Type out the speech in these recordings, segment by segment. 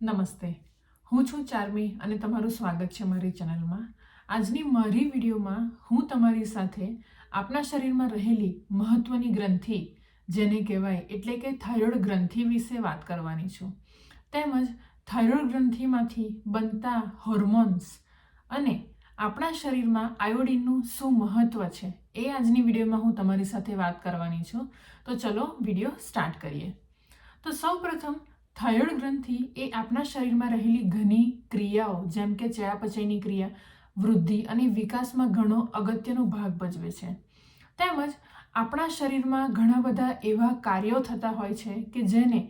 નમસ્તે. હું છું ચાર્મી અને તમારું સ્વાગત છે મારી ચેનલમાં. આજની મારી વિડીયોમાં હું તમારી સાથે આપણા શરીરમાં રહેલી મહત્ત્વની ગ્રંથિ, જેને કહેવાય એટલે કે થાઇરોઇડ ગ્રંથિ વિશે વાત કરવાની છું. તેમજ થાઇરોઇડ ગ્રંથિમાંથી બનતા હોર્મોન્સ અને આપણા શરીરમાં આયોડિનનું શું મહત્ત્વ છે, એ આજની વિડીયોમાં હું તમારી સાથે વાત કરવાની છું. તો ચલો વીડિયો સ્ટાર્ટ કરીએ. તો સૌપ્રથમ થાઇરોઇડ ગ્રંથિ એ આપણા શરીરમાં રહેલી ઘણી ક્રિયાઓ, જેમ કે ચયાપચયની ક્રિયા, વૃદ્ધિ અને વિકાસમાં ઘણો અગત્યનો ભાગ ભજવે છે. તેમજ આપણા શરીરમાં ઘણા બધા એવા કાર્યો થતા હોય છે કે જેને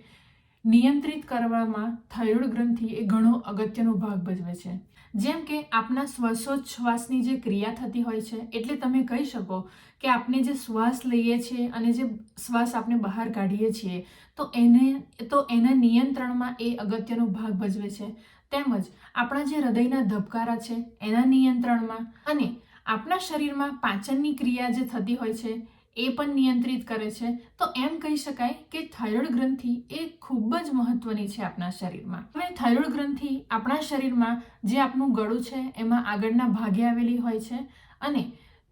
નિયંત્રિત કરવામાં થાઇરોઇડ ગ્રંથિ એ ઘણો અગત્યનો ભાગ ભજવે છે. જેમ કે આપના શ્વાસોચ્છ્વાસની જે ક્રિયા થતી હોય છે, એટલે તમે કહી શકો કે આપણે જે શ્વાસ લઈએ છીએ અને જે શ્વાસ આપણે બહાર કાઢીએ છીએ, તો એને, તો એના નિયંત્રણમાં એ અગત્યનો ભાગ ભજવે છે. તેમજ આપણા જે હૃદયના ધબકારા છે, એના નિયંત્રણમાં અને આપણા શરીરમાં પાચનની ક્રિયા જે થતી હોય છે એ પણ નિયંત્રિત કરે છે, તો એમ કહી શકાય કે થાઇરોઇડ ગ્રંથિ એ ખૂબ જ મહત્વની છે આપણા શરીરમાં. હવે થાઇરોઇડ ગ્રંથિ આપણા શરીરમાં જે આપણું ગળું છે, એમાં આગળના ભાગે આવેલી હોય છે અને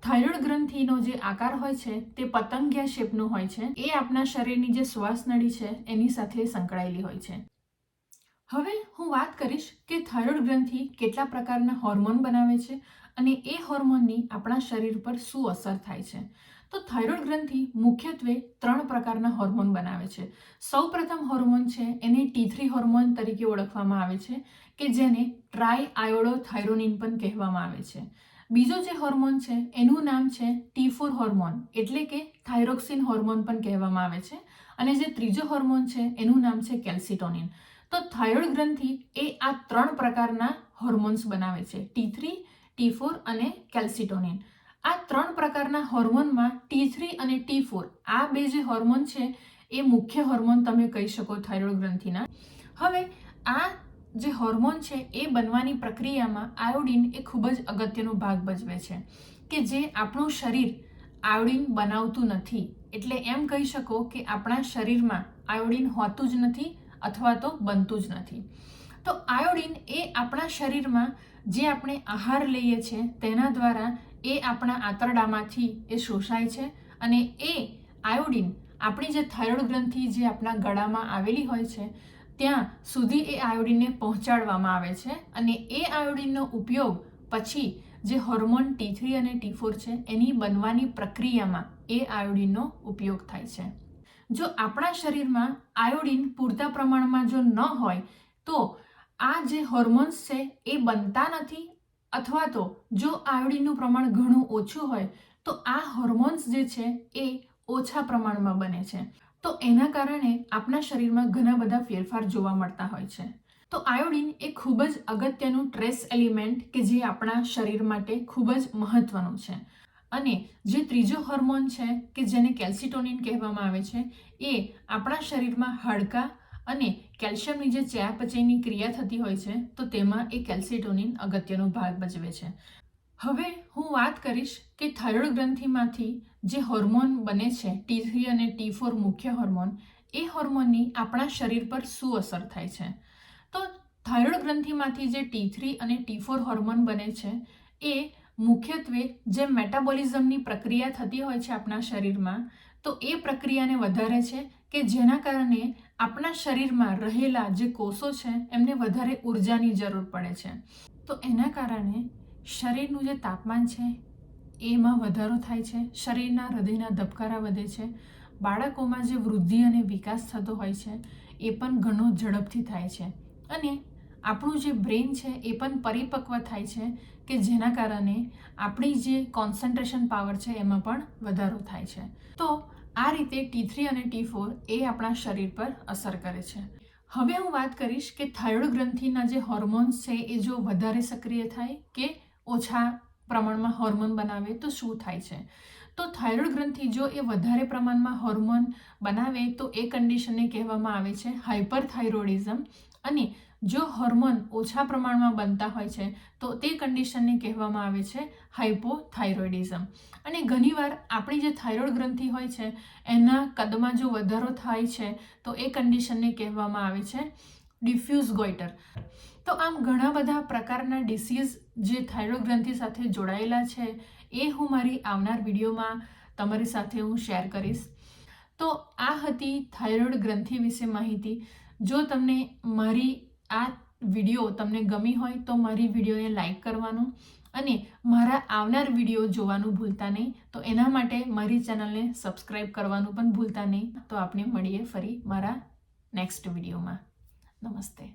થાઇરોઇડ ગ્રંથિનો જે આકાર હોય છે, તે પતંગિયા શેપનું હોય છે, એ આપણા શરીરની જે શ્વાસ નળી છે, એની સાથે સંકળાયેલી હોય છે. હવે હું વાત કરીશ કે થાઇરોઇડ ગ્રંથિ કેટલા પ્રકારના હોર્મોન બનાવે છે અને એ હોર્મોનની આપણા શરીર પર શું અસર થાય છે. તો થાઇરોઇડ ગ્રંથિ મુખ્યત્વે ત્રણ પ્રકારના હોર્મોન બનાવે છે. સૌ પ્રથમ હોર્મોન છે, એને ટી થ્રી હોર્મોન તરીકે ઓળખવામાં આવે છે, કે જેને ટ્રાય આયોડો પણ કહેવામાં આવે છે. બીજો જે હોર્મોન છે, એનું નામ છે ટી ફોર હોર્મોન, એટલે કે થાઇરોક્સિન હોર્મોન પણ કહેવામાં આવે છે. અને જે ત્રીજો હોર્મોન છે, એનું નામ છે કેલ્સિટોનિન. તો થાઇરોઇડ ગ્રંથિ એ આ ત્રણ પ્રકારના હોર્મોન્સ બનાવે છે ટી થ્રી ટી ફોર અને કેલ્સિટોનિન. આ ત્રણ પ્રકારના હોર્મોનમાં ટી થ્રી અને ટી ફોર આ બે જે હોર્મોન છે, એ મુખ્ય હોર્મોન તમે કહી શકો થાઇરોઇડ ગ્રંથિના. હવે આ જે હોર્મોન છે, એ બનવાની પ્રક્રિયામાં આયોડિન એ ખૂબ જ અગત્યનો ભાગ ભજવે છે, કે જે આપણું શરીર આયોડિન બનાવતું નથી. એટલે એમ કહી શકો કે આપણા શરીરમાં આયોડિન હોતું જ નથી અથવા તો બનતું જ નથી. તો આયોડિન એ આપણા શરીરમાં જે આપણે આહાર લઈએ છીએ તેના દ્વારા એ આપણા આંતરડામાંથી એ શોષાય છે અને એ આયોડિન આપણી જે થાઇરોઇડ ગ્રંથિ જે આપણા ગળામાં આવેલી હોય છે, ત્યાં સુધી એ આયોડિનને પહોંચાડવામાં આવે છે અને એ આયોડિનનો ઉપયોગ પછી જે હોર્મોન ટી થ્રી અને ટી ફોર છે એની બનવાની પ્રક્રિયામાં એ આયોડિનનો ઉપયોગ થાય છે. જો આપણા શરીરમાં આયોડિન પૂરતા પ્રમાણમાં જો ન હોય, તો આ જે હોર્મોન્સ છે એ બનતા નથી અથવા તો જો આયોડિનનું પ્રમાણ ઘણું ઓછું હોય, તો આ હોર્મોન્સ જે છે એ ઓછા પ્રમાણમાં બને છે. તો એના કારણે આપણા શરીરમાં ઘણા બધા ફેરફાર જોવા મળતા હોય છે. તો આયોડિન એ ખૂબ જ અગત્યનું ટ્રેસ એલિમેન્ટ કે જે આપણા શરીર માટે ખૂબ જ મહત્વનું છે. અને જે ત્રીજો હોર્મોન છે કે જેને કેલ્સિટોનિન કહેવામાં આવે છે, એ આપણા શરીરમાં હાડકાં અને કેલ્શિયમની જે ચયાપચયની ક્રિયા થતી હોય છે, તો તેમાં એ કેલ્સિટોનિન અગત્યનો ભાગ ભજવે છે. હવે હું વાત કરીશ કે થાઇરોઇડ ગ્રંથિમાંથી જે હોર્મોન બને છે, ટી થ્રી અને ટી ફોર મુખ્ય હોર્મોન, એ હોર્મોનની આપણા શરીર પર શું અસર થાય છે? તો થાઇરોઇડ ગ્રંથિમાંથી જે ટી થ્રી અને ટી ફોર હોર્મોન બને છે, એ મુખ્યત્વે જે મેટાબોલિઝમની પ્રક્રિયા થતી હોય છે આપણા શરીરમાં, તો એ પ્રક્રિયાને વધારે છે કે જેના કારણે આપણા શરીરમાં રહેલા જે કોષો છે, એમને વધારે ઉર્જાની જરૂર પડે છે. તો એના કારણે શરીરનું જે તાપમાન છે, એમાં વધારો થાય છે. શરીરના હૃદયના ધબકારા વધે છે. બાળકોમાં જે વૃદ્ધિ અને વિકાસ થતો હોય છે, એ પણ ઘણો ઝડપથી થાય છે. અને આપણું જે બ્રેન છે, એ પણ પરિપક્વ થાય છે કે જેના કારણે આપણી જે કોન્સન્ટ્રેશન પાવર છે, એમાં પણ વધારો થાય છે. તો આ રીતે ટી થ્રી અને ટી ફોર એ આપણા શરીર પર અસર કરે છે. હવે હું વાત કરીશ કે થાઇરોઇડ ગ્રંથિના જે હોર્મોન્સ છે એ જો વધારે સક્રિય થાય કે ઓછા પ્રમાણમાં હોર્મોન બનાવે તો શું થાય છે? તો થાઇરોઇડ ગ્રંથિ જો એ વધારે પ્રમાણમાં હોર્મોન બનાવે તો એ કન્ડિશનને કહેવામાં આવે છે હાઇપરથાઇરોઇડિઝમ અને જો હોર્મોન ઓછા પ્રમાણમાં બનતા હોય છે, તો તે કન્ડિશનને કહેવામાં આવે છે હાઇપોથાઇરોઇડિઝમ અને ઘણીવાર આપણી જે થાઇરોઇડ ગ્રંથિ હોય છે, એના કદમાં જો વધારો થાય છે, તો એ કન્ડિશનને કહેવામાં આવે છે ડિફ્યુઝ ગોઇટર તો આમ ઘણા બધા પ્રકારના ડિસીઝ જે થાઇરોઇડ ગ્રંથિ સાથે જોડાયેલા છે, એ હું મારી આવનાર વિડીયોમાં તમારી સાથે હું શેર કરીશ. તો આ હતી થાઇરોઇડ ગ્રંથિ વિશે માહિતી. જો તમને મારી આ વીડિયો તમને ગમી હોય તો મારી વિડીયોને લાઈક કરવાનું અને મારા આવનાર વીડિયો જોવાનું ભૂલતા નહીં. તો એના માટે મારી ચેનલને સબસ્ક્રાઈબ કરવાનું પણ ભૂલતા નહીં. તો આપણે મળીએ ફરી મારા નેક્સ્ટ વિડીયોમાં. નમસ્તે.